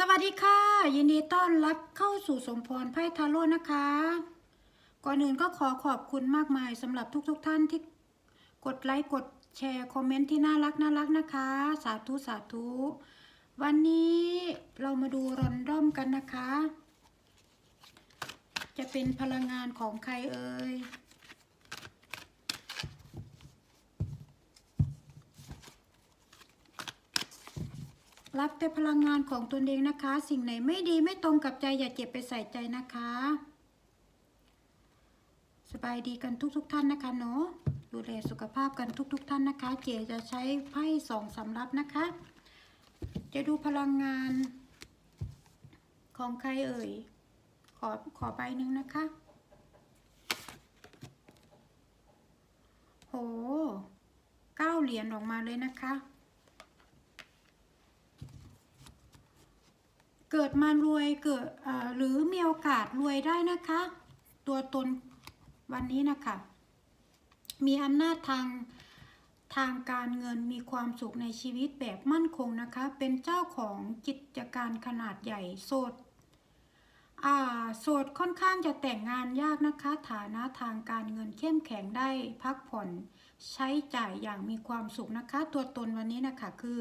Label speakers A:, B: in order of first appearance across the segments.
A: สวัสดีค่ะ ยินดีต้อนรับเข้าสู่สมพรไพ่ทาโร่นะคะ ก่อนอื่นก็ขอขอบคุณมากมายสำหรับทุกๆทท่านที่กดไลค์กดแชร์คอมเมนต์ที่น่ารักน่ารักนะคะ สาธุสาธุ วันนี้เรามาดูรอนด้อมกันนะคะ จะเป็นพลังงานของใครเอ่ย รับแต่พลังงานของตนเองนะคะ สิ่งไหนไม่ดีไม่ตรงกับใจอย่าเก็บไปใส่ใจนะคะ สบายดีกันทุกๆทท่านนะคะเนาะดูแลสุขภาพกันทุกๆทท่านนะคะ เจจะใช้ไพ่สองสำรับนะคะ จะดูพลังงาน ของใครเอ่ย ขอขอใบหนึ่งนะคะ โหเก้าเหรียญออกมาเลยนะคะ เกิดมารวยเกิดหรือมีโอกาสรวยได้นะคะ ตัวตนวันนี้นะคะ มีอำนาจทางทางการเงินมีความสุขในชีวิตแบบมั่นคงนะคะ เป็นเจ้าของกิจการขนาดใหญ่โสดอ่าโสดค่อนข้างจะแต่งงานยากนะคะ ฐานะทางการเงินเข้มแข็งได้พักผ่อนใช้จ่ายอย่างมีความสุขนะคะ ตัวตนวันนี้นะคะคือ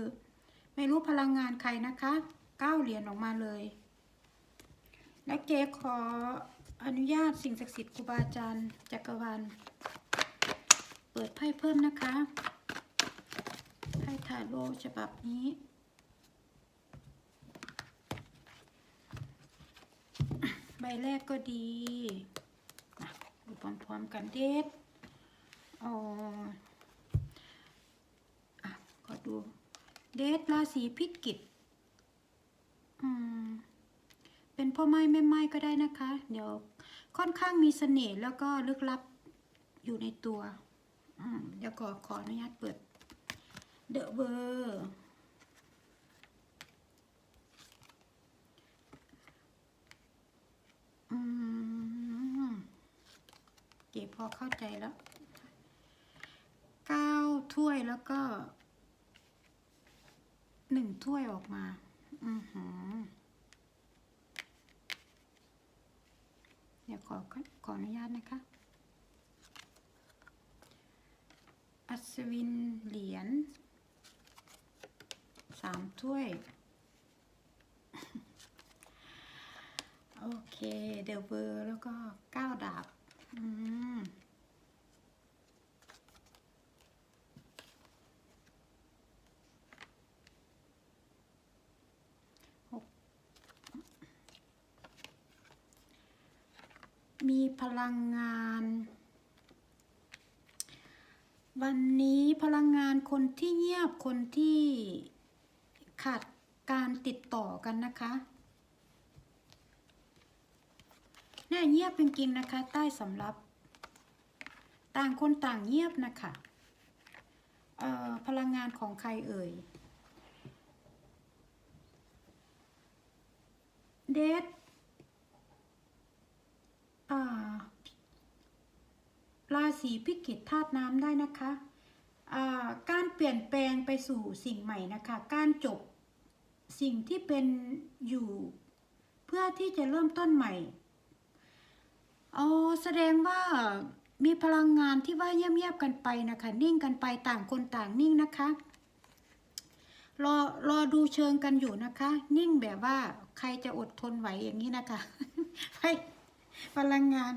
A: ไม่รู้พลังงานใครนะคะ เก้าเหรียญออกมาเลย และเกขออนุญาตสิ่งศักดิ์สิทธิ์ครูบาอาจารย์จักรวาลเปิดไพ่เพิ่มนะคะไพ่ทาโร่ฉบับนี้ใบแรกก็ดีนะดูพร้อมๆกันเด็ดอ๋ออะก็ดู เดทราศีพิจิก เป็นพ่อไม้แม่ไม้ก็ได้นะคะ เดี๋ยวค่อนข้างมีเสน่ห์แล้วก็ลึกลับอยู่ในตัวเดี๋ยวขอขออนุญาตเปิดเดอะเบอร์เก็บพอเข้าใจแล้วเก้าถ้วยแล้วก็หนึ่งถ้วยออกมา อือหือเดี๋ยวขอขออนุญาตนะคะ อัศวินเหรียญสามถ้วย โอเค เดลเบอร์แล้วก็เก้าดาบ อืม มีพ ลังงาน วันนี้พลังงานคนที่เงียบคนที่ขาดการติดต่อกันนะคะเนี่ยเงียบจริงๆนะคะ ใต้สำรับต่างคนต่างเงียบนะคะพลังงานของใครเอ่ยเดท อ่ารา ศีพิกิจธาตุน้ำได้นะคะการเปลี่ยนแปลงไปสู่สิ่งใหม่นะคะ การจบสิ่งที่เป็นอยู่ เพื่อที่จะเริ่มต้นใหม่เอ๋อแสดงว่ามีพลังงานที่ว่าเงียบๆกันไปนะคะ นิ่งกันไปต่างคนต่างนิ่งนะคะรอรอดูเชิงกันอยู่นะคะ นิ่งแบบว่าใครจะอดทนไหวอย่างนี้นะคะไปพลังงาน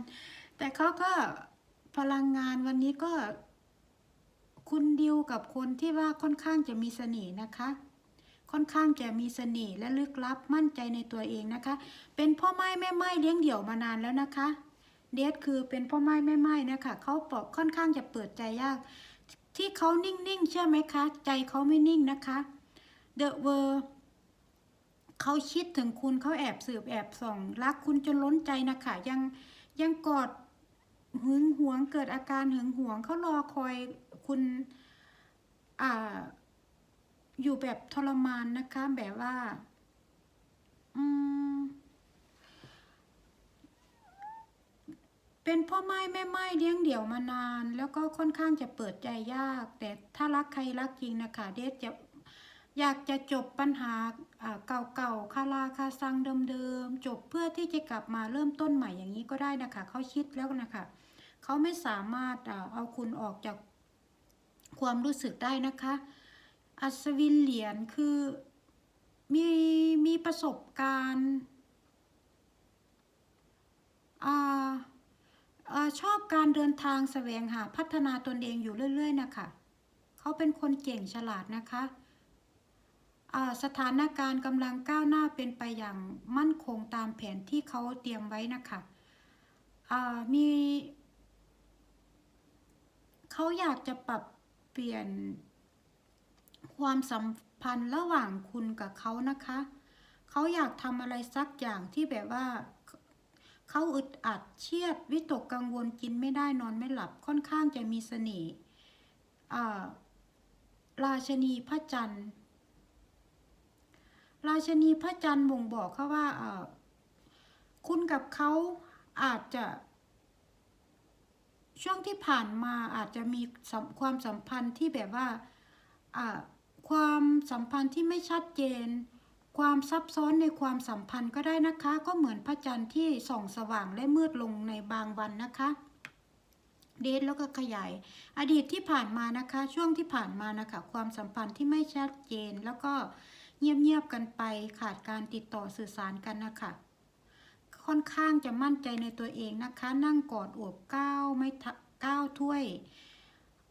A: แต่เขาก็ พลังงานวันนี้ก็คุณดิวกับคนที่ว่าค่อนข้างจะมีเสน่ห์นะคะ ค่อนข้างจะมีเสน่ห์และลึกลับมั่นใจในตัวเองนะคะ เป็นพ่อไม้แม่ไม้เลี้ยงเดี่ยวมานานแล้วนะคะ เดทคือเป็นพ่อไม้แม่ไม้นะคะเขาบอกค่อนข้างจะเปิดใจยาก ที่เขานิ่งๆเชื่อไหมคะ ใจเขาไม่นิ่งนะคะเดอะเวอร์เขาคิดถึงคุณเขาแอบสืบแอบส่อง รักคุณจนล้นใจนะคะยังยังกอด หึงหวงเกิดอาการหึงหวงเขารอคอยคุณอ่าอยู่แบบทรมานนะคะ แบบว่า อืม เป็นพ่อไม้แม่ไม้เลี้ยงเดี่ยวมานาน แล้วก็ค่อนข้างจะเปิดใจยาก แต่ถ้ารักใครรักจริงนะคะ เดชจะอยากจะจบปัญหาอ่าเก่าๆคาราคาซังเดิมๆ จบเพื่อที่จะกลับมาเริ่มต้นใหม่อย่างนี้ก็ได้นะคะ เขาคิดแล้วนะคะ เขาไม่สามารถเอาคุณออกจากความรู้สึกได้นะคะ อัศวินเหรียญคือมีมีประสบการณ์อ่าชอบการเดินทางแสวงหาพัฒนาตนเองอยู่เรื่อย ๆ นะคะ เขาเป็นคนเก่งฉลาดนะคะสถานการณ์กำลังก้าวหน้าเป็นไปอย่างมั่นคงตามแผนที่เขาเตรียมไว้นะคะอ่ามี เขาอยากจะปรับเปลี่ยนความสัมพันธ์ระหว่างคุณกับเขานะคะ เขาอยากทำอะไรสักอย่างที่แบบว่า เขาอึดอัดเครียด วิตกกังวลกินไม่ได้นอนไม่หลับค่อนข้างจะมีเสน่ห์ราชนีพระจันทร์ ราชนีพระจันทร์บ่งบอกเขาว่าคุณกับเขาอาจจะ ช่วงที่ผ่านมาอาจจะมีความสัมพันธ์ที่แบบว่าความสัมพันธ์ที่ไม่ชัดเจน ความซับซ้อนในความสัมพันธ์ก็ได้นะคะ ก็เหมือนพระจันทร์ที่ส่องสว่างและมืดลงในบางวันนะคะเดทแล้วก็ขยาย อดีตที่ผ่านมานะคะ ช่วงที่ผ่านมานะคะ ความสัมพันธ์ที่ไม่ชัดเจน แล้วก็เงียบๆกันไปขาดการติดต่อสื่อสารกันนะคะ ค่อนข้างจะมั่นใจในตัวเองนะคะ นั่งกอดโอบก้าวไม่ก้าวถ้วย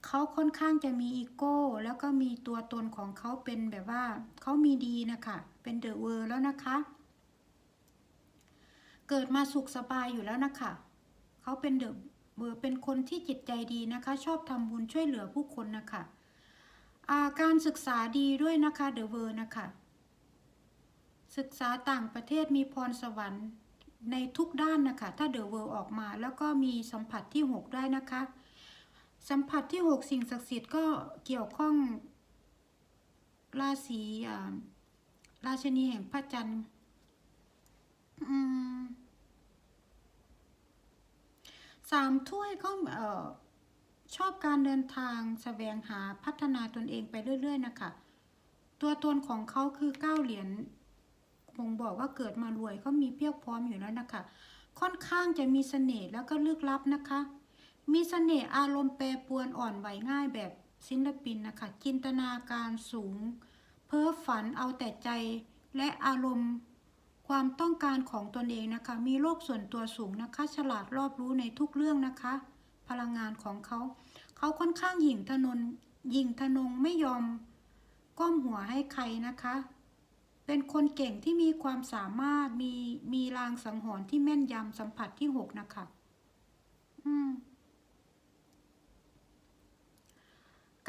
A: เขาค่อนข้างจะมีอีโก้ แล้วก็มีตัวตนของเขาเป็นแบบว่าเขามีดีนะคะ เป็นเดอะเวอร์แล้วนะคะ เกิดมาสุขสบายอยู่แล้วนะคะ เขาเป็นเดอะเวอร์เป็นคนที่จิตใจดีนะคะ ชอบทำบุญช่วยเหลือผู้คนนะคะอาการศึกษาดีด้วยนะคะเดอะเวอร์นะคะ ศึกษาต่างประเทศมีพรสวรรค์ ในทุกด้านนะคะ ถ้าเดอะเวอร์ออกมาแล้วก็มีสัมผัสที่ 6 ได้นะคะ สัมผัสที่ 6 สิ่งศักดิ์สิทธิ์ก็เกี่ยวข้องราศีราชนีแห่งพระจันทร์สามถ้วยก็ชอบการเดินทางแสวงหาพัฒนาตนเองไปเรื่อย ๆ นะคะ ตัวตนของเขาคือเก้าเหรียญ บ่งบอกว่าเกิดมารวยเขามีเพียบพร้อมอยู่แล้วนะคะ ค่อนข้างจะมีเสน่ห์แล้วก็ลึกลับนะคะ มีเสน่ห์อารมณ์แปรปรวนอ่อนไหวง่ายแบบศิลปินนะคะ จินตนาการสูง เพ้อฝันเอาแต่ใจและอารมณ์ความต้องการของตนเองนะคะ มีโลกส่วนตัวสูงนะคะ ฉลาดรอบรู้ในทุกเรื่องนะคะ พลังงานของเขาเขาค่อนข้างหยิ่งทนนหยิ่งทนงไม่ยอมก้มหัวให้ใครนะคะ เป็นคนเก่งที่มีความสามารถมีมีรางสังหรณ์ที่แม่นยำสัมผัสที่หกนะคะอืม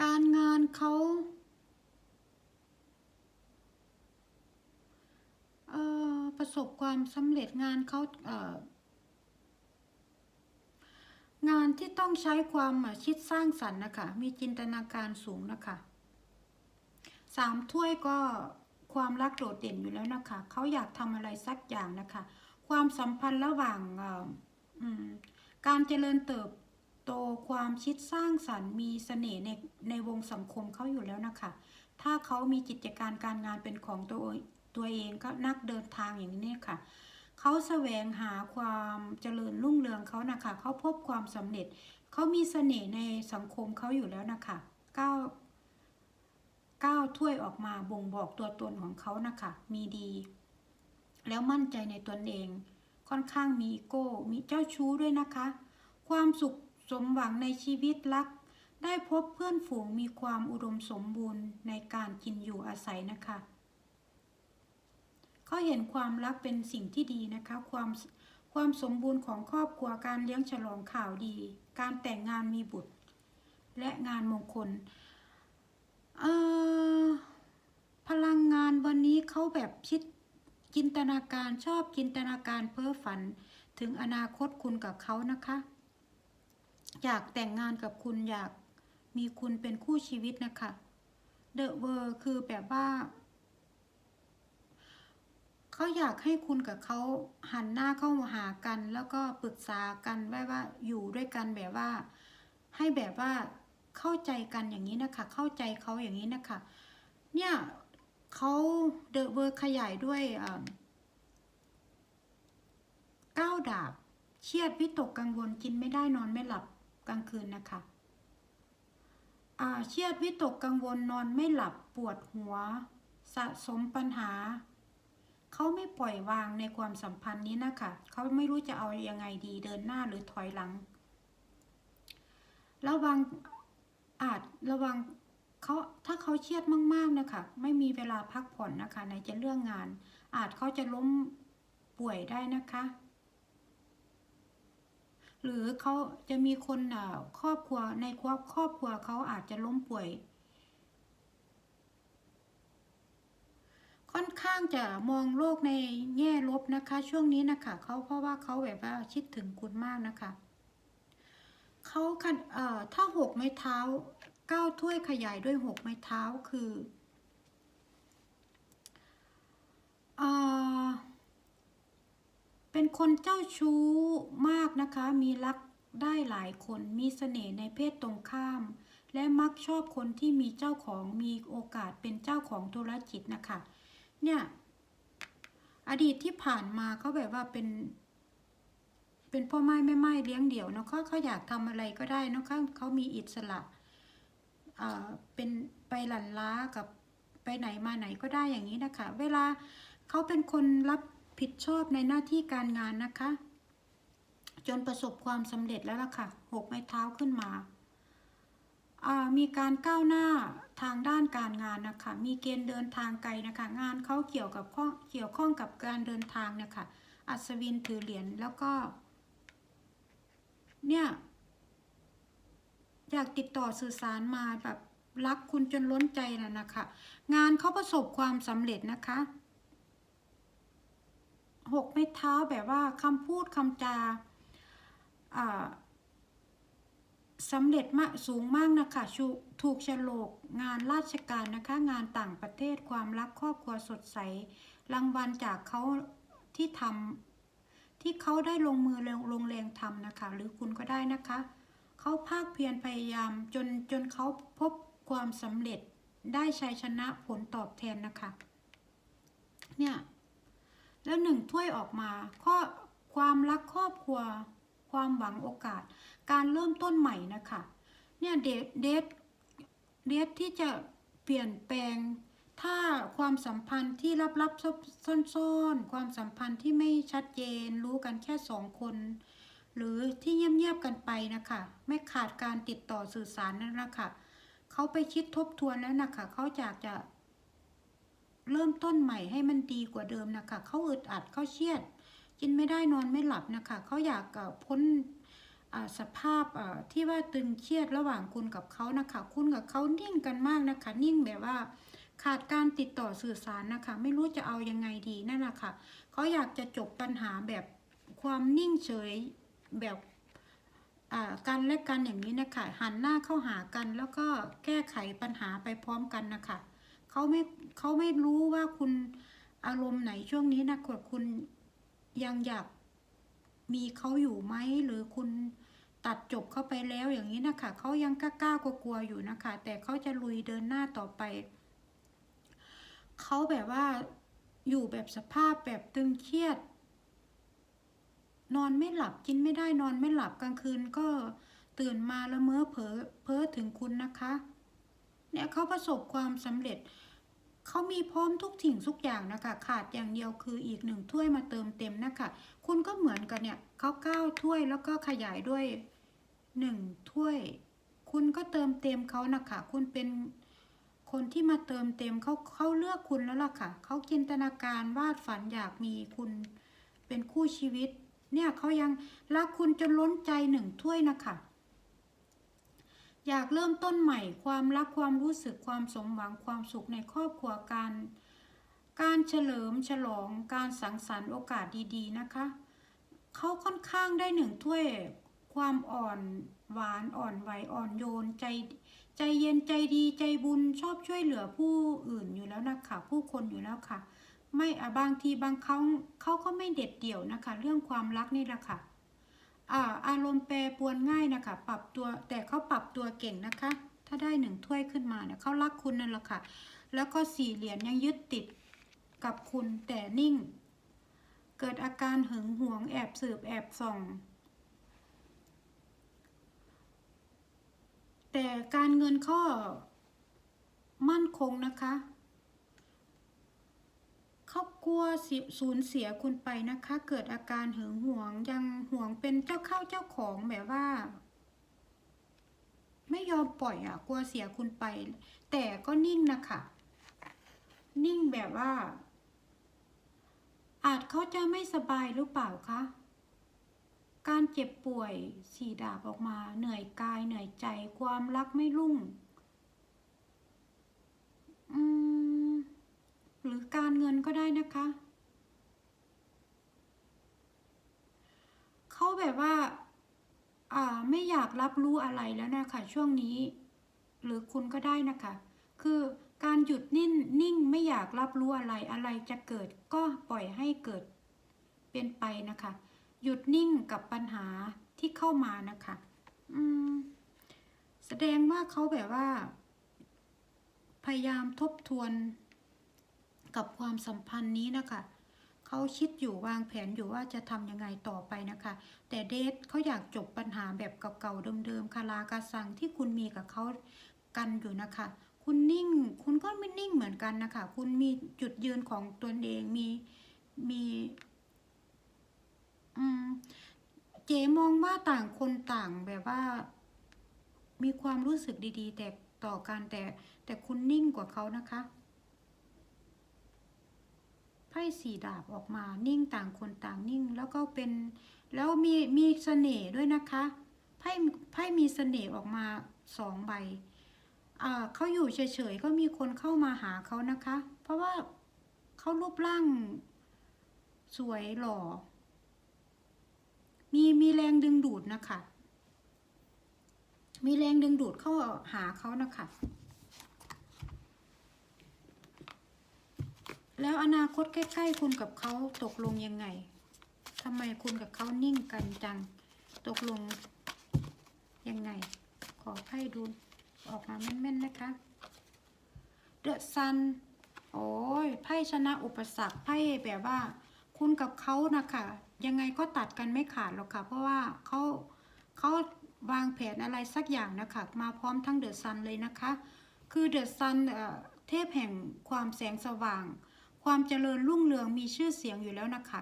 A: การงานเขาเอ่อประสบความสำเร็จงานเขาเอ่องานที่ต้องใช้ความคิดสร้างสรรค์นะคะ มีจินตนาการสูงนะคะ สามถ้วยก็ ความรักโดดเด่นอยู่แล้วนะคะ เขาอยากทำอะไรสักอย่างนะคะ ความสัมพันธ์ระหว่างการเจริญเติบโตความคิดสร้างสรรค์มีเสน่ห์ในในวงสังคมเขาอยู่แล้วนะคะ ถ้าเขามีกิจการการงานเป็นของตัวตัวเองก็นักเดินทางอย่างนี้ค่ะเขาแสวงหาความเจริญรุ่งเรืองเขานะคะเขาพบความสำเร็จเขามีเสน่ห์ในสังคมเขาอยู่แล้วนะคะก้าว ก้าถ้วยออกมาบ่งบอกตัวตนของเขานะคะมีดี แล้วมั่นใจในตนเอง ค่อนข้างมีอีโก้ มีเจ้าชู้ด้วยนะคะ ความสุขสมหวังในชีวิตรัก ได้พบเพื่อนฝูงมีความอุดมสมบูรณ์ในการกินอยู่อาศัยนะคะเขาเห็นความรักเป็นสิ่งที่ดีนะคะ ความความสมบูรณ์ของครอบครัวการเลี้ยงฉลองข่าวดี การแต่งงานมีบุตร และงานมงคล พลังงานวันนี้เขาแบบคิดจินตนาการชอบจินตนาการเพ้อฝันถึงอนาคตคุณกับเขานะคะ อยากแต่งงานกับคุณอยากมีคุณเป็นคู่ชีวิตนะคะเดอะเวอร์คือแบบว่าเขาอยากให้คุณกับเขาหันหน้าเข้ามาหากัน แล้วก็ปรึกษากันไว้ว่าอยู่ด้วยกันแบบว่า ให้แบบว่า เข้าใจกันอย่างนี้นะคะ เข้าใจเขาอย่างนี้นะคะ เนี่ยเขาเดอะเวอร์ขยายด้วยเก้าดาบเครียดวิตกกังวลกินไม่ได้นอนไม่หลับกลางคืนนะคะเครียดวิตกกังวลนอนไม่หลับปวดหัว สะสมปัญหา เขาไม่ปล่อยวางในความสัมพันธ์นี้นะคะเขาไม่รู้จะเอายังไงดีเดินหน้าหรือถอยหลัง ระวัง อาจระวังเขาถ้าเขาเครียดมากๆนะคะไม่มีเวลาพักผ่อนนะคะในจะเรื่องงาน อาจเขาจะล้มป่วยได้นะคะ หรือเขาจะมีคนครอบครัวในครอบครอบครัวเขาอาจจะล้มป่วย ค่อนข้างจะมองโลกในแง่ลบนะคะ ช่วงนี้นะคะเขาเพราะว่าเขาแบบว่าคิดถึงคุณมากนะคะ เขาคันเอ่อถ้าหกไม้เท้าเก้าถ้วยขยายด้วยหกไม้เท้าคือเอ่อเป็นคนเจ้าชู้มากนะคะ มีรักได้หลายคนมีเสน่ห์ในเพศตรงข้าม และมักชอบคนที่มีเจ้าของมีโอกาสเป็นเจ้าของธุรกิจนะคะ เนี่ย อดีตที่ผ่านมาเขาแบบว่าเป็น เป็นพ่อไม้แม่ไม้เลี้ยงเดี่ยวเนาะเขาเขาอยากทำอะไรก็ได้เนาะเขาเขามีอิสระอ่าเป็นไปหลั่นล้ากับไปไหนมาไหนก็ได้อย่างนี้นะคะ เวลาเขาเป็นคนรับผิดชอบในหน้าที่การงานนะคะ จนประสบความสำเร็จแล้วล่ะค่ะหกไม้เท้าขึ้นมาอ่ามีการก้าวหน้าทางด้านการงานนะคะ มีเกณฑ์เดินทางไกลนะคะ งานเขาเกี่ยวกับข้อเกี่ยวข้องกับการเดินทางเนี่ยค่ะอัศวินถือเหรียญแล้วก็ เนี่ย อยากติดต่อสื่อสารมาแบบรักคุณจนล้นใจนะนะคะ งานเขาประสบความสำเร็จนะคะหกไม้เท้าแบบว่าคำพูดคำจาสำเร็จมากสูงมากนะคะชูถูกฉลกงานราชการนะคะ งานต่างประเทศความรักครอบครัวสดใส รางวัลจากเขาที่ทำ ที่เขาได้ลงมือลงลงแรงทำนะคะ หรือคุณก็ได้นะคะ เขาภาคเพียรพยายามจนจนเขาพบความสำเร็จได้ชัยชนะผลตอบแทนนะคะ เนี่ย แล้วหนึ่งถ้วยออกมาข้อความรักครอบครัว ความหวังโอกาส การเริ่มต้นใหม่นะคะ เนี่ยเดทเดทเดทที่จะเปลี่ยนแปลง ถ้าความสัมพันธ์ที่ลับๆซ่อนๆ ความสัมพันธ์ที่ไม่ชัดเจน รู้กันแค่สองคน หรือที่เงียบๆกันไปนะคะ ไม่ขาดการติดต่อสื่อสารนั่นนะคะเขาไปคิดทบทวนแล้วนะคะเขาอยากจะ เริ่มต้นใหม่ให้มันดีกว่าเดิมนะคะเขาอึดอัดเขาเครียด กินไม่ได้นอนไม่หลับนะคะเขาอยากพ้นสภาพที่ว่าตึงเครียดระหว่างคุณกับเขานะคะ คุณกับเขานิ่งกันมากนะคะ นิ่งแบบว่า ขาดการติดต่อสื่อสารนะคะ ไม่รู้จะเอายังไงดีนั่นแหละค่ะเขาอยากจะจบปัญหาแบบความนิ่งเฉยแบบอ่ากันและกันอย่างนี้นะคะหันหน้าเข้าหากันแล้วก็แก้ไขปัญหาไปพร้อมกันนะคะเขาไม่เขาไม่รู้ว่าคุณอารมณ์ไหนช่วงนี้นะกดคุณยังอยากมีเขาอยู่ไหมหรือคุณตัดจบเข้าไปแล้วอย่างนี้นะคะเขายังกล้ากลัวๆอยู่นะคะ แต่เขาจะลุยเดินหน้าต่อไป เขาแบบว่าอยู่แบบสภาพแบบตึงเครียด นอนไม่หลับกินไม่ได้นอนไม่หลับกลางคืนก็ตื่นมาแล้วเมอเผลอเพ้อถึงคุณนะคะ เนี่ยเขาประสบความสำเร็จ เขามีพร้อมทุกสิ่งทุกอย่างนะคะ ขาดอย่างเดียวคืออีกหนึ่งถ้วยมาเติมเต็มนะคะ คุณก็เหมือนกันเนี่ยเขาเก้าถ้วยแล้วก็ขยายด้วยหนึ่งถ้วย คุณก็เติมเต็มเขานะคะ คุณเป็น คนที่มาเติมเต็มเขาเขาเลือกคุณแล้วล่ะค่ะ เขาจินตนาการวาดฝันอยากมีคุณเป็นคู่ชีวิต เนี่ยเขายังรักคุณจนล้นใจหนึ่งถ้วยนะคะ อยากเริ่มต้นใหม่ ความรักความรู้สึกความสมหวังความสุขในครอบครัวการ การเฉลิมฉลองการสังสรรค์โอกาสดีๆนะคะ เขาค่อนข้างได้หนึ่งถ้วย ความอ่อนหวานอ่อนไหวอ่อนโยนใจ ใจเย็นใจดีใจบุญชอบช่วยเหลือผู้อื่นอยู่แล้วนะคะผู้คนอยู่แล้วค่ะ ไม่อะบางทีบางครั้งเขาก็ไม่เด็ดเดี่ยวนะคะ เรื่องความรักนี่แหละค่ะอาอารมณ์แปรปวนง่ายนะคะ ปรับตัวแต่เขาปรับตัวเก่งนะคะ ถ้าได้หนึ่งถ้วยขึ้นมาเนี่ยเขารักคุณนั่นแหละค่ะ แล้วก็สี่เหรียญยังยึดติดกับคุณแต่นิ่ง เกิดอาการหึงหวงแอบสืบแอบส่อง แต่การเงินข้อมั่นคงนะคะเขากลัวสูญเสียคุณไปนะคะ เกิดอาการหึงหวงยังหวงเป็นเจ้าเข้าเจ้าของแบบว่า ไม่ยอมปล่อยอะ กลัวเสียคุณไป แต่ก็นิ่งนะคะนิ่งแบบว่า อาจเขาจะไม่สบายหรือเปล่าคะ การเจ็บป่วยสีดาบออกมา เหนื่อยกายเหนื่อยใจความรักไม่รุ่งหรือการเงินก็ได้นะคะ เขาแบบว่า อ่า ไม่อยากรับรู้อะไรแล้วนะคะช่วงนี้ หรือคุณก็ได้นะคะ คือการหยุดนิ่งนิ่งไม่อยากรับรู้อะไรอะไรจะเกิด ก็ปล่อยให้เกิดเป็นไปนะคะ หยุดนิ่งกับปัญหาที่เข้ามานะคะอืมแสดงว่าเขาแบบว่า พยายามทบทวนกับความสัมพันธ์นี้นะคะเขาคิดอยู่วางแผนอยู่ว่าจะทำยังไงต่อไปนะคะ แต่เดทเขาอยากจบปัญหาแบบเก่าๆเดิมๆคาราคาซังที่คุณมีกับเขากันอยู่นะคะ คุณนิ่ง คุณก็ไม่นิ่งเหมือนกันนะคะ คุณมีจุดยืนของตนเองมีมี อืม เจมองว่าต่างคนต่างแบบว่า มีความรู้สึกดี ๆ แต่ต่อกันแต่ แต่คุณนิ่งกว่าเขานะคะไพ่สี่ดาบออกมานิ่งต่างคนต่างนิ่ง แล้วก็เป็น แล้วมีมีเสน่ห์ด้วยนะคะไพ่ไพ่มีเสน่ห์ออกมาสองใบอ่าเขาอยู่เฉยๆก็มีคนเข้ามาหาเขานะคะ เพราะว่าเขารูปร่างสวยหล่อ มีมีแรงดึงดูดนะคะ มีแรงดึงดูดเข้าหาเขานะคะ แล้วอนาคตใกล้ๆคุณกับเขาตกลงยังไงทำไมคุณกับเขานิ่งกันจัง ตกลงยังไง ขอไพ่ดูออกมาแม่นๆนะคะเดอะซัน โอ้ยไพ่ชนะอุปสรรคไพ่แบบว่า คุณกับเขานะคะยังไงก็ตัดกันไม่ขาดหรอกค่ะ เพราะว่าเขาเขาวางแผนอะไรสักอย่างนะคะ มาพร้อมทั้งเดอะซันเลยนะคะ คือเดอะซันเทพแห่งความแสงสว่าง ความเจริญรุ่งเรืองมีชื่อเสียงอยู่แล้วนะคะ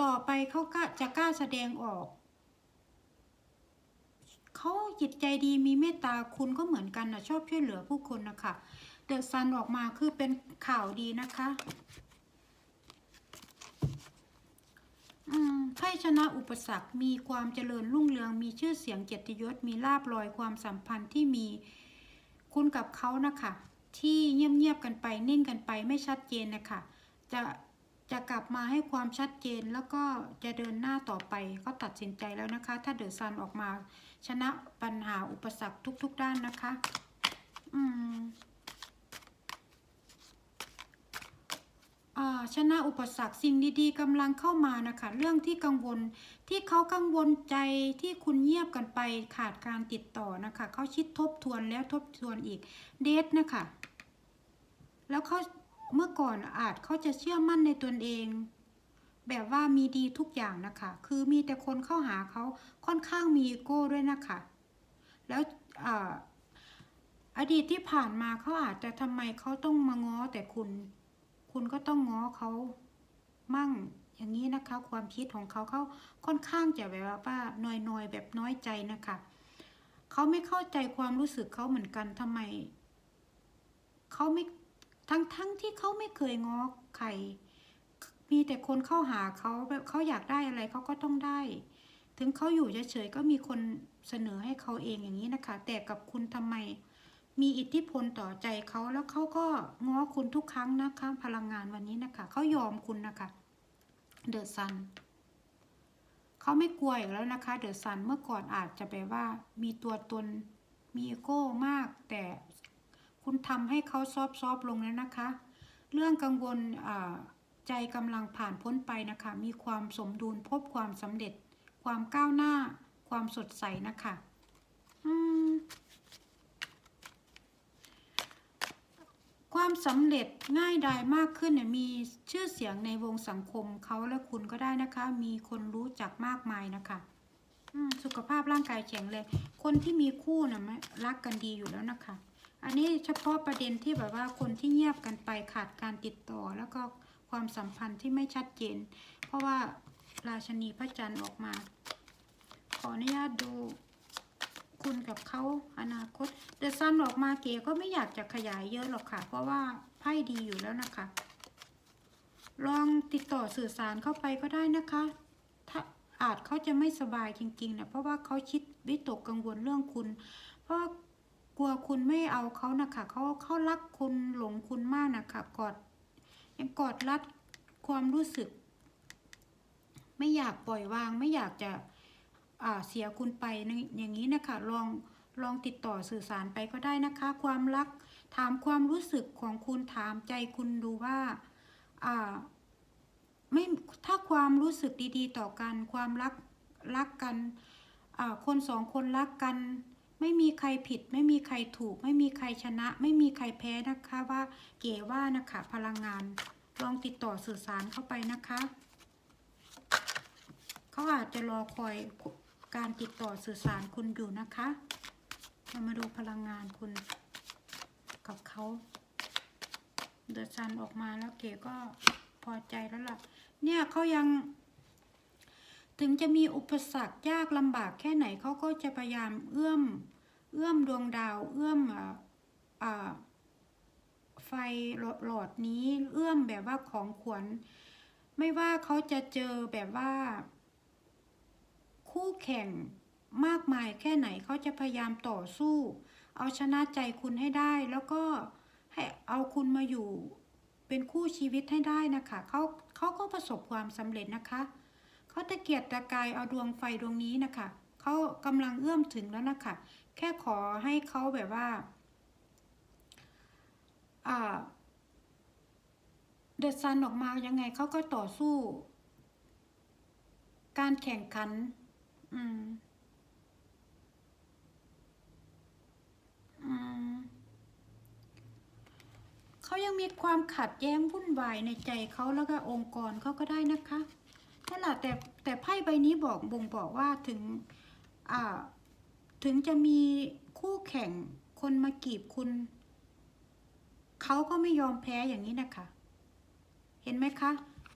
A: ต่อไปเขาก็จะกล้าแสดงออกเขาจิตใจดีมีเมตตาคุณก็เหมือนกันนะชอบช่วยเหลือผู้คนนะคะเดอะซันออกมาคือเป็นข่าวดีนะคะ อืม ไพ่ชนะอุปสรรค มีความเจริญรุ่งเรือง มีชื่อเสียงเกียรติยศ มีลาบลอยความสัมพันธ์ที่มีคุณกับเขานะคะ ที่เงียบๆกันไปนิ่งกันไปไม่ชัดเจนนะคะจะจะกลับมาให้ความชัดเจนแล้วก็จะเดินหน้าต่อไปเขาตัดสินใจแล้วนะคะ ถ้าเดอะซันออกมา ชนะปัญหาอุปสรรคทุก ๆ ด้านนะคะ อืม อ่า ชนะอุปสรรคสิ่งดีๆกำลังเข้ามานะคะ เรื่องที่กังวลที่เขากังวลใจที่คุณเงียบกันไปขาดการติดต่อนะคะ เขาคิดทบทวนแล้วทบทวนอีกเดทนะคะ แล้วเขาเมื่อก่อนอาจเขาจะเชื่อมั่นในตนเอง แบบว่ามีดีทุกอย่างนะคะ คือมีแต่คนเข้าหาเขาค่อนข้างมีโก้ด้วยนะคะ แล้วออดีตที่ผ่านมาเขาอาจจะทำไมเขาต้องมาง้อแต่คุณ คุณก็ต้องง้อเขามั่งอย่างนี้นะคะ ความคิดของเขาเขาค่อนข้างจะแบบว่าน้อยๆแบบน้อยใจนะคะเขาไม่เข้าใจความรู้สึกเขาเหมือนกันทำไมเขาไม่ทั้งทั้งที่เขาไม่เคยง้อใครมีแต่คนเข้าหาเขาแบบเขาอยากได้อะไรเขาก็ต้องได้ ถึงเขาอยู่เฉยๆก็มีคนเสนอให้เขาเองอย่างนี้นะคะ แต่กับคุณทำไม มีอิทธิพลต่อใจเขาแล้วเขาก็ง้อคุณทุกครั้งนะคะพลังงานวันนี้นะคะเขายอมคุณนะคะเดอะซันเขาไม่กลัวอีกแล้วนะคะเดอะซันเมื่อก่อนอาจจะแปลว่า มีตัวตนมีอีโก้มาก แต่คุณทำให้เขาซอฟซอฟลงแล้วนะคะ เรื่องกังวลใจกำลังผ่านพ้นไปนะคะ มีความสมดุลพบความสำเร็จ ความก้าวหน้า ความสดใสนะคะ อืม ความสำเร็จง่ายดายมากขึ้นเนี่ยมีชื่อเสียงในวงสังคมเขาและคุณก็ได้นะคะ มีคนรู้จักมากมายนะคะสุขภาพร่างกายแข็งแรงคนที่มีคู่นะไม่รักกันดีอยู่แล้วนะคะ อันนี้เฉพาะประเด็นที่แบบว่าคนที่เงียบกันไปขาดการติดต่อ แล้วก็ความสัมพันธ์ที่ไม่ชัดเจน เพราะว่าราชนีพระจันทร์ออกมา ขออนุญาตดู คุณกับเขาอนาคตเดอะซันออกมาเก๋ก็ไม่อยากจะขยายเยอะหรอกค่ะ เพราะว่าไพ่ดีอยู่แล้วนะคะ ลองติดต่อสื่อสารเข้าไปก็ได้นะคะ ถ้าอาจเขาจะไม่สบายจริงๆนะเพราะว่าเขาคิดวิตกกังวลเรื่องคุณ เพราะว่ากลัวคุณไม่เอาเขานะคะเขาเขารักคุณหลงคุณมากนะคะกอดยังกอดรัดความรู้สึก ไม่อยากปล่อยวางไม่อยากจะ เสียคุณไปอย่างนี้นะคะลองลองติดต่อสื่อสารไปก็ได้นะคะ ความรักถามความรู้สึกของคุณถามใจคุณดูว่าไม่ถ้าความรู้สึกดีๆ ต่อกัน ความรักรักกันคนสองคนรักกัน ไม่มีใครผิด ไม่มีใครถูก ไม่มีใครชนะ ไม่มีใครแพ้นะคะว่าเก๋ว่านะคะพลังงาน ลองติดต่อสื่อสารเข้าไปนะคะ เขาอาจจะรอคอย การติดต่อสื่อสารคุณอยู่นะคะ เรามาดูพลังงานคุณกับเขาเดือะซันออกมาแล้วเก๋ก็พอใจแล้วล่ะ เนี่ยเขายัง ถึงจะมีอุปสรรคยากลำบากแค่ไหนเขาก็จะพยายามเอื้อม เอื้อมดวงดาว เอื้อมออ่าไฟหลอดนี้ เอื้อมแบบว่าของขวัญไม่ว่าเขาจะเจอแบบว่า คู่แข่งมากมายแค่ไหนเขาจะพยายามต่อสู้ เอาชนะใจคุณให้ได้ แล้วก็ให้เอาคุณมาอยู่ เป็นคู่ชีวิตให้ได้นะคะเขาเขาก็ประสบความสำเร็จนะคะเขาตะเกียกตะกายเอาดวงไฟดวงนี้นะคะเขากำลังเอื้อมถึงแล้วนะคะแค่ขอให้เขาแบบว่า เดอะซันออกมายังไงเขาก็ต่อสู้ การแข่งขัน อืม อืม เขายังมีความขัดแย้งวุ่นวายในใจเขาแล้วก็องค์กรเขาก็ได้นะคะนั่นแหละแต่แต่ไพ่ใบนี้บอกบ่งบอกว่าถึง อ่า ถึงจะมีคู่แข่งคนมากีบคุณ เขาก็ไม่ยอมแพ้อย่างนี้นะคะ เห็นไหมคะ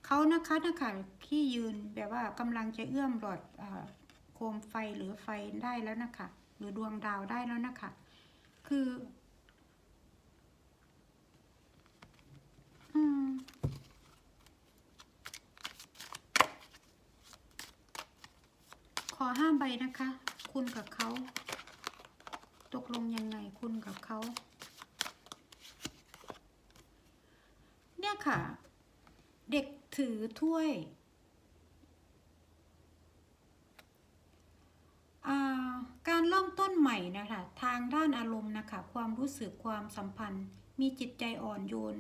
A: เขานะคะนะคะที่ยืนแบบว่ากำลังจะเอื้อมหลอดอา มไฟหรือไฟได้แล้วนะคะ หรือดวงดาวได้แล้วนะคะ คือ อืมขอห้ามใบนะคะ คุณกับเขา ตกลงยังไงคุณกับเขา เนี่ยค่ะ เด็กถือถ้วย อ่า การเริ่มต้นใหม่นะคะทางด้านอารมณ์นะคะความรู้สึกความสัมพันธ์ มีจิตใจอ่อนโยน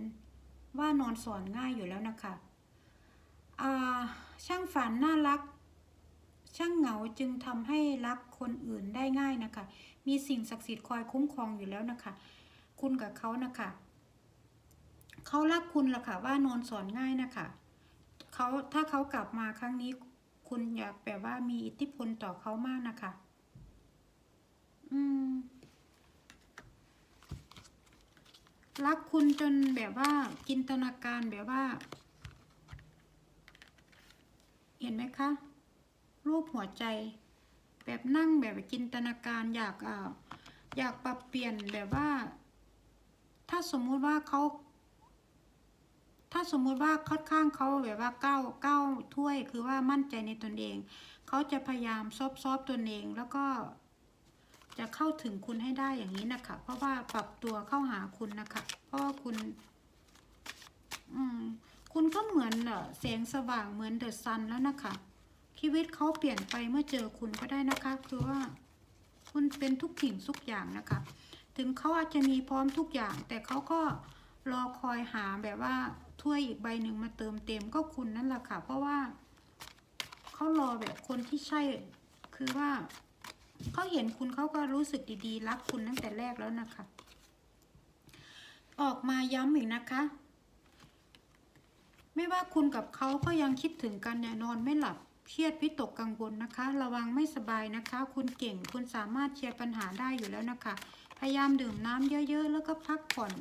A: ว่านอนสอนง่ายอยู่แล้วนะคะช่างฝันน่ารัก ช่างเหงาจึงทำให้รักคนอื่นได้ง่ายนะคะ มีสิ่งศักดิ์สิทธิ์คอยคุ้มครองอยู่แล้วนะคะ คุณกับเขานะคะเขารักคุณละค่ะว่านอนสอนง่ายนะคะเขาถ้าเขากลับมาครั้งนี้ คุณอยากแบบว่ามีอิทธิพลต่อเขามากนะคะ อืม รักคุณจนแบบว่าจินตนาการแบบว่า เห็นไหมคะ รูปหัวใจ แบบนั่งแบบจินตนาการอยากอ่าอยากปรับเปลี่ยนแบบว่า ถ้าสมมุติว่าเขา ถ้าสมมุติว่าค่อนข้างเขาแบบว่าเก้าเก้าถ้วยคือว่ามั่นใจในตนเอง เขาจะพยายามซอบซอบตนเองแล้วก็จะเข้าถึงคุณให้ได้อย่างนี้นะคะ เพราะว่าปรับตัวเข้าหาคุณนะคะ เพราะว่าคุณ อืม คุณก็เหมือนเอ่อแสงสว่างเหมือนเดอะซันแล้วนะคะ ชีวิตเขาเปลี่ยนไปเมื่อเจอคุณก็ได้นะคะ คือว่า คุณเป็นทุกสิ่งทุกอย่างนะคะ ถึงเขาอาจจะมีพร้อมทุกอย่าง แต่เขาก็รอคอยหาแบบว่า ถ้วยอีกใบหนึ่งมาเติมเต็มก็คุณนั่นแหละค่ะ เพราะว่าเขารอแบบคนที่ใช่คือว่าเขาเห็นคุณเขาก็รู้สึกดีๆ รักคุณตั้งแต่แรกแล้วนะคะ ออกมาย้ำอีกนะคะ ไม่ว่าคุณกับเขาก็ยังคิดถึงกันเนี่ยนอนไม่หลับเครียดพิตกกังวลนะคะ ระวังไม่สบายนะคะ คุณเก่งคุณสามารถเคลียร์ปัญหาได้อยู่แล้วนะคะ พยายามดื่มน้ำเยอะๆ แล้วก็พักผ่อน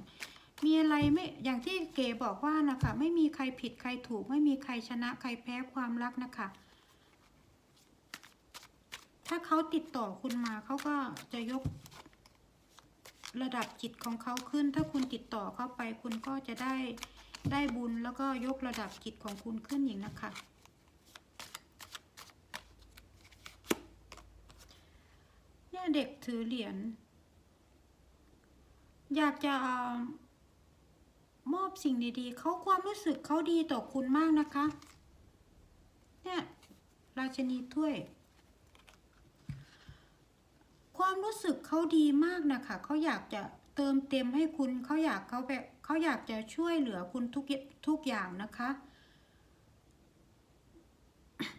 A: มีอะไรไม่อย่างที่เก๋บอกว่านะคะ ไม่มีใครผิดใครถูก ไม่มีใครชนะใครแพ้ความรักนะคะ ถ้าเขาติดต่อคุณมาเขาก็จะยกระดับจิตของเขาขึ้น ถ้าคุณติดต่อเข้าไปคุณก็จะได้ได้บุญแล้วก็ยกระดับจิตของคุณขึ้นอย่างนะคะ เนี่ยเด็กถือเหรียญอยากจะ มอบสิ่งดีๆ เขาความรู้สึกเขาดีต่อคุณมากนะคะ เนี่ยราชนีถ้วย ความรู้สึกเขาดีมากนะคะเขาอยากจะเติมเต็มให้คุณเขาอยากเขาแบบเขาอยากจะช่วยเหลือคุณทุกทุกอย่างนะคะ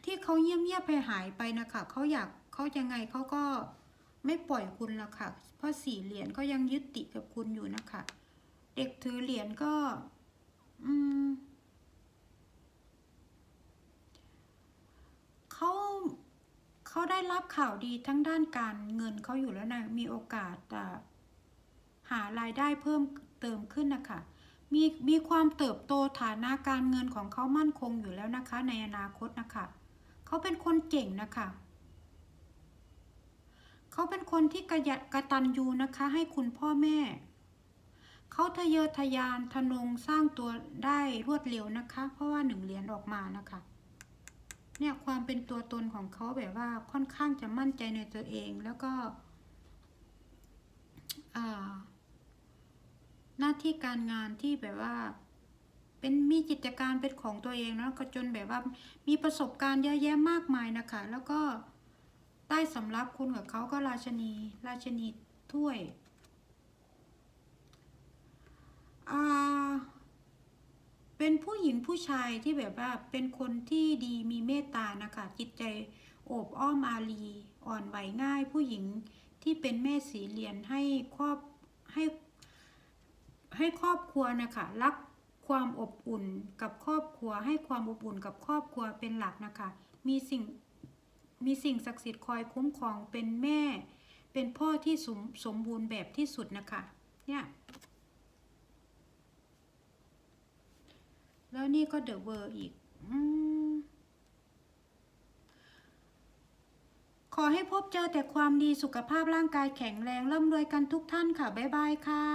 A: ที่เขาเงียบเงียบไปหายไปนะคะเขาอยากเขายังไงเขาก็ไม่ปล่อยคุณละค่ะ เพราะสี่เหรียญก็ยังยึดติดกับคุณอยู่นะคะ เด็กถือเหรียญก็ อืมเขาเขาได้รับข่าวดีทั้งด้านการเงินเขาอยู่แล้วนะมีโอกาสหารายได้เพิ่มเติมขึ้นนะคะมีมีความเติบโตฐานะการเงินของเขามั่นคงอยู่แล้วนะคะ ในอนาคตนะคะเขาเป็นคนเก่งนะคะเขาเป็นคนที่กระยะกระตันยูนะคะ ให้คุณพ่อแม่ เขาทะเยอทะยานทะนงสร้างตัวได้รวดเร็วนะคะ เพราะว่าหนึ่งเหรียญออกมานะคะ เนี่ยความเป็นตัวตนของเขาแบบว่าค่อนข้างจะมั่นใจในตัวเองแล้วก็หน้าที่การงานที่แบบว่า เป็นมีกิจการเป็นของตัวเองแล้วก็จนแบบว่ามีประสบการณ์เยอะแยะมากมายนะคะ แล้วก็ใต้สำรับคุณกับเขาก็ราชนี ราชนีถ้วย อ่า เป็นผู้หญิงผู้ชายที่แบบว่าเป็นคนที่ดีมีเมตตานะคะ จิตใจโอบอ้อมอารีอ่อนไหวง่าย ผู้หญิงที่เป็นแม่สีเหรียญให้ครอบให้ให้ครอบครัวนะคะรักความอบอุ่นกับครอบครัว ให้ความอบอุ่นกับครอบครัวเป็นหลักนะคะ มีสิ่งมีสิ่งศักดิ์สิทธิ์คอยคุ้มครองเป็นแม่ เป็นพ่อที่สมสมบูรณ์แบบที่สุดนะคะ เนี่ย แล้วนี่ก็เดอะเวอร์อีกอขอให้พบเจอแต่ความดีสุขภาพร่างกายแข็งแรงร่ำรวยกันทุกท่านค่ะ บ๊ายบายค่ะ